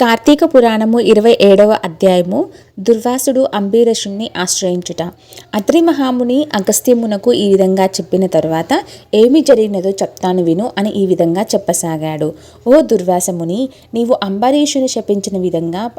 కార్తీక పురాణము ఇరవై ఏడవ అధ్యాయము దుర్వాసుడు అంబీరషుణ్ణి ఆశ్రయించుట. అత్రి మహాముని అగస్త్యమునకు ఈ విధంగా చెప్పిన తరువాత ఏమి జరిగినదో చెప్తాను విను అని ఈ విధంగా చెప్పసాగాడు. ఓ దుర్వాసముని నీవు అంబరీషుని శపించిన విధంగా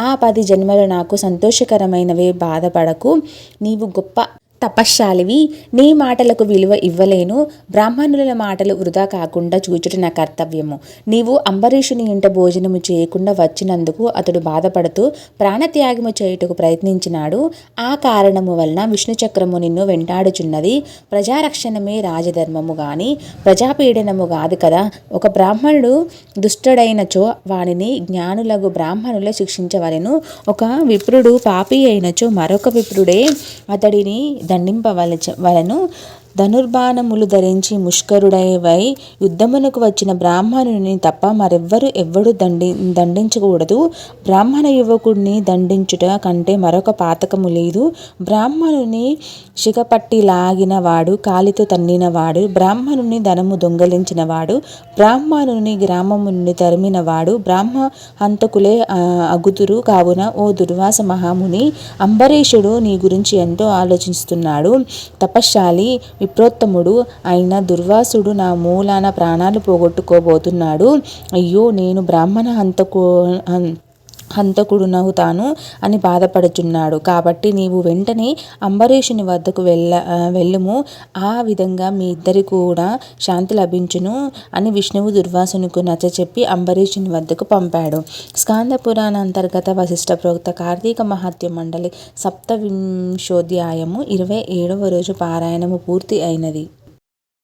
ఆ పది జన్మలు నాకు సంతోషకరమైనవే బాధపడకు. నీవు గొప్ప తపశ్శాలివి. నీ మాటలకు విలువ ఇవ్వలేను. బ్రాహ్మణుల మాటలు వృధా కాకుండా చూచుట నా కర్తవ్యము. నీవు అంబరీషుని ఇంట భోజనము చేయకుండా వచ్చినందుకు అతడు బాధపడుతూ ప్రాణత్యాగము చేయుటకు ప్రయత్నించినాడు. ఆ కారణము వలన విష్ణు చక్రము నిన్ను వెంటాడుచున్నది. ప్రజారక్షణమే రాజధర్మము గాని ప్రజాపీడనము కాదు కదా. ఒక బ్రాహ్మణుడు దుష్టుడైనచో వానిని జ్ఞానులకు బ్రాహ్మణుల శిక్షించవలెను. ఒక విప్రుడు పాపి అయినచో మరొక విప్రుడే అతడిని దండింపవలచ వలను ధనుర్బాణములు ధరించి ముష్కరుడైవై యుద్ధమునకు వచ్చిన బ్రాహ్మణుని తప్ప మరెవ్వరు ఎవ్వడు దండి దండించకూడదు. బ్రాహ్మణ యువకుడిని దండించుట కంటే మరొక పాతకము లేదు. బ్రాహ్మణుని శిఖపట్టి లాగిన వాడు కాలితో తన్నిన వాడు బ్రాహ్మణుని ధనము దొంగలించిన వాడు బ్రాహ్మణుని గ్రామము నుండి తరిమిన వాడు బ్రాహ్మ హంతకులే అగుతురు. కావున ఓ దుర్వాస మహాముని అంబరీషుడు నీ గురించి ఎంతో ఆలోచిస్తున్నాడు. తపశ్శాలి విప్రోత్తముడు అయిన దుర్వాసుడు నా మూలాన ప్రాణాలు పోగొట్టుకోబోతున్నాడు. అయ్యో నేను బ్రాహ్మణ హంతకు హంతకుడు హంతకుడునవుతాను అని బాధపడుచున్నాడు. కాబట్టి నీవు వెంటనే అంబరీషుని వద్దకు వెళ్ళ వెళ్ళుము. ఆ విధంగా మీ ఇద్దరి కూడా శాంతి లభించును అని విష్ణువు దుర్వాసునికి నచ్చచెప్పి అంబరీషుని వద్దకు పంపాడు. స్కాంద పురాణ అంతర్గత వశిష్ట ప్రోక్త కార్తీక మహాత్య మండలి సప్తవింశోధ్యాయము ఇరవై ఏడవ రోజు పారాయణము పూర్తి అయినది.